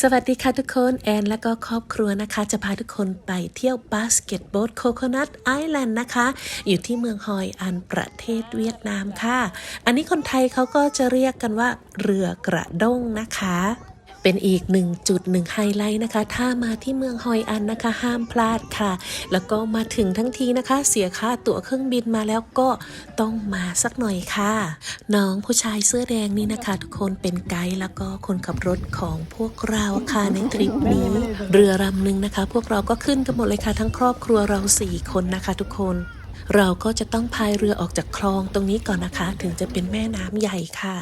สวัสดีค่ะทุกคนแอนและก็ครอบครัวนะคะ จะพาทุกคนไปเที่ยวบาสเกตบอลโคโคนัทไอแลนด์นะคะ อยู่ที่เมืองฮอยอันประเทศเวียดนามค่ะ อันนี้คนไทยเขาก็จะเรียกกันว่าเรือกระด้งนะคะ เป็นอีกหนึ่งจุดหนึ่งไฮไลท์นะคะ ถ้ามาที่เมืองฮอยอันนะคะ ห้ามพลาดค่ะ แล้วก็มาถึงทั้งทีนะคะ เสียค่าตั๋วเครื่องบินมาแล้วก็ต้องมาสักหน่อยค่ะ น้องผู้ชายเสื้อแดงนี่นะคะ ทุกคนเป็นไกด์แล้วก็คนขับรถของพวกเราค่ะในทริปนี้ เรือลำหนึ่งนะคะ พวกเราก็ขึ้นกันหมดเลยค่ะทั้งครอบครัวเราสี่คนนะคะ ทุกคน เราก็จะต้องพายเรือออกจากคลองตรงนี้ก่อนนะคะ ถึงจะเป็นแม่น้ำใหญ่ค่ะ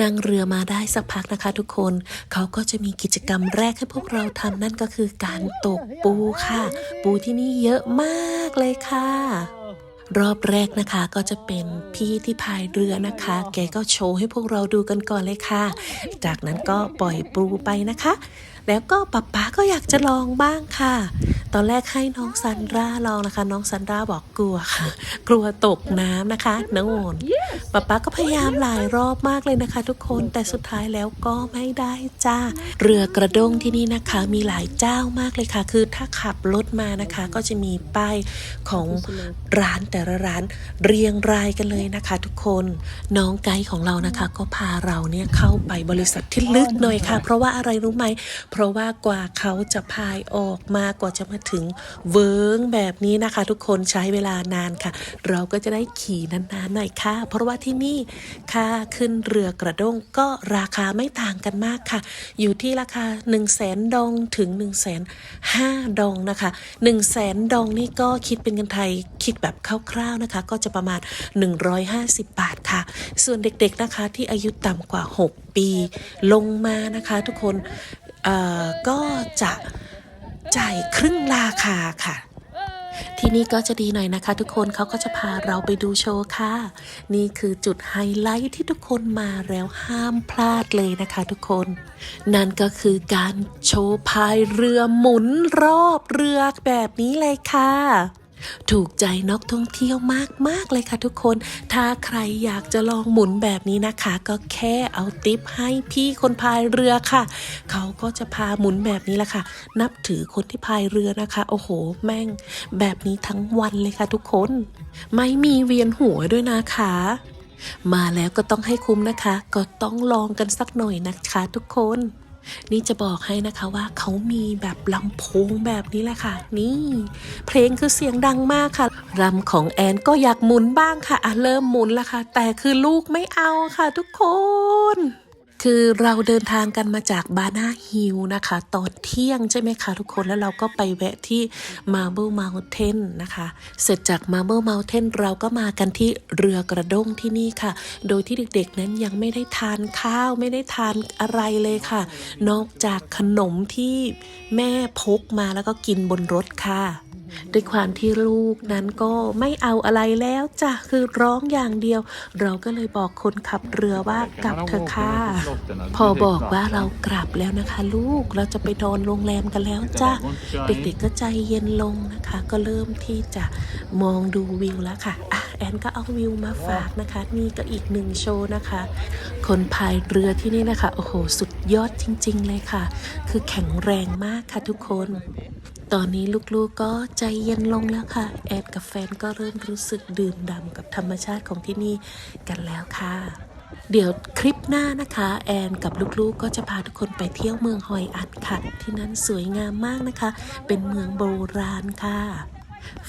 นั่งเรือมาได้สักพักนะคะ ทุกคนเขาก็จะมีกิจกรรมแรกให้พวกเราทำนั่นก็คือการตกปูค่ะ ปูที่นี่เยอะมากเลยค่ะรอบแรกนะคะก็จะเป็นพี่ที่พายเรือนะคะ แกก็โชว์ให้พวกเราดูกันก่อนเลยค่ะ จากนั้นก็ปล่อยปูไปนะคะ แล้วก็ป๊าป๊าก็อยากจะลองบ้างค่ะ ตอนแรกให้น้องซันราลองนะคะ น้องซันราบอกกลัวค่ะ กลัวตกน้ำนะคะน้องโอนป๊าป๊าก็พยายามหลายรอบมากเลยนะคะ ทุกคนแต่สุดท้ายแล้วก็ไม่ได้จ้า เรือกระด้งที่นี่นะคะ มีหลายเจ้ามากเลยค่ะ คือถ้าขับรถมานะคะ ก็จะมีป้ายของร้านแต่ละร้านเรียงรายกันเลยนะคะ ทุกคนน้องไกด์ของเรานะคะ ก็พาเราเนี่ยเข้าไปบริษัทที่ลึกหน่อยค่ะ เพราะว่าอะไรรู้ไหมเพราะว่ากว่าเขาจะพายออกมากว่าจะมาถึงเวิงแบบนี้นะคะ ทุกคนใช้เวลานานค่ะ เราก็จะได้ขี่นานๆหน่อยค่ะ เพราะว่าที่นี่ค่าขึ้นเรือกระด้งก็ราคาไม่ต่างกันมากค่ะ อยู่ที่ราคา 1 0 0 0 0แสนดองถึง 1 5 0 0 0ดองนะคะ1 0 0 0 0แสนดองนี่ก็คิดเป็นเงินไทยคิดแบบคร่าวๆนะคะ ก็จะประมาณ 150 บาทค่ะ ส่วนเด็กๆนะคะที่อายุต่ำกว่า 6 ปี ลงมานะคะ ทุกคน เอ่อก็จะจ่ายครึ่งราคาค่ะ ที่นี่ก็จะดีหน่อยนะคะ ทุกคนเขาก็จะพาเราไปดูโชว์ค่ะ นี่คือจุดไฮไลท์ที่ทุกคนมาแล้วห้ามพลาดเลยนะคะทุกคน นั่นก็คือการโชว์พายเรือหมุนรอบเรือแบบนี้เลยค่ะ ถูกใจนักท่องเที่ยวมากมาก ๆ เลยค่ะทุกคน ถ้าใครอยากจะลองหมุนแบบนี้นะคะ ก็แค่เอาติปให้พี่คนพายเรือค่ะ เขาก็จะพาหมุนแบบนี้แหละค่ะ นับถือคนที่พายเรือนะคะ โอ้โห แม่ง แบบนี้ทั้งวันเลยค่ะทุกคน ไม่มีเวียนหัวด้วยนะคะมาแล้วก็ต้องให้คุ้มนะคะ ก็ต้องลองกันสักหน่อยนะคะทุกคน นี่จะบอกให้นะคะว่าเขามีแบบลำโพงแบบนี้แหละค่ะ นี่ เพลงคือเสียงดังมากค่ะรำของแอนก็อยากหมุนบ้างค่ะอะเริ่มหมุนแล้วค่ะ แต่คือลูกไม่เอาค่ะทุกคน คือเราเดินทางกันมาจากบานาฮิลนะคะ ตอนเที่ยงใช่ไหมคะทุกคนแล้วเราก็ไปแวะที่ Marble Mountain นะคะ เสร็จจาก Marble Mountain เราก็มากันที่เรือกระด้งที่นี่ค่ะ โดยที่เด็กๆนั้นยังไม่ได้ทานข้าวไม่ได้ทานอะไรเลยค่ะ นอกจากขนมที่แม่พกมาแล้วก็กินบนรถค่ะ ด้วยความที่ลูกนั้นก็ไม่เอาอะไรแล้วจ้ะคือร้องอย่างเดียว เราก็เลยบอกคนขับเรือว่ากลับเถอะค่ะพอบอกว่าเรากลับแล้วนะคะ ลูกเราจะไปนอนโรงแรมกันแล้วจ้ะเด็กๆก็ใจเย็นลงนะคะ ก็เริ่มที่จะมองดูวิวแล้วค่ะอะแอนก็เอาวิวมาฝากนะคะ นี่ก็อีกหนึ่งโชว์นะคะ คนพายเรือที่นี่นะคะโอ้โหสุดยอดจริง ๆ เลยค่ะ คือแข็งแรงมากค่ะทุกคน ตอนนี้ลูกๆก็ใจเย็นลงแล้วค่ะ แอนกับแฟนก็เริ่มรู้สึกดื่มด่ำกับธรรมชาติของที่นี่กันแล้วค่ะ เดี๋ยวคลิปหน้านะคะ แอนกับลูกๆก็จะพาทุกคนไปเที่ยวเมืองฮอยอันค่ะ ที่นั่นสวยงามมากนะคะ เป็นเมืองโบราณค่ะ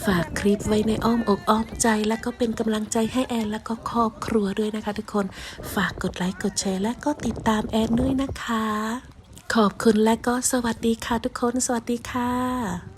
ฝากคลิปไว้ในอ้อมอกอ้อมใจ และก็เป็นกำลังใจให้แอนและก็ครอบครัวด้วยนะคะทุกคน ฝากกดไลค์กดแชร์และก็ติดตามแอนด้วยนะคะ ขอบคุณและก็สวัสดีค่ะทุกคน สวัสดีค่ะ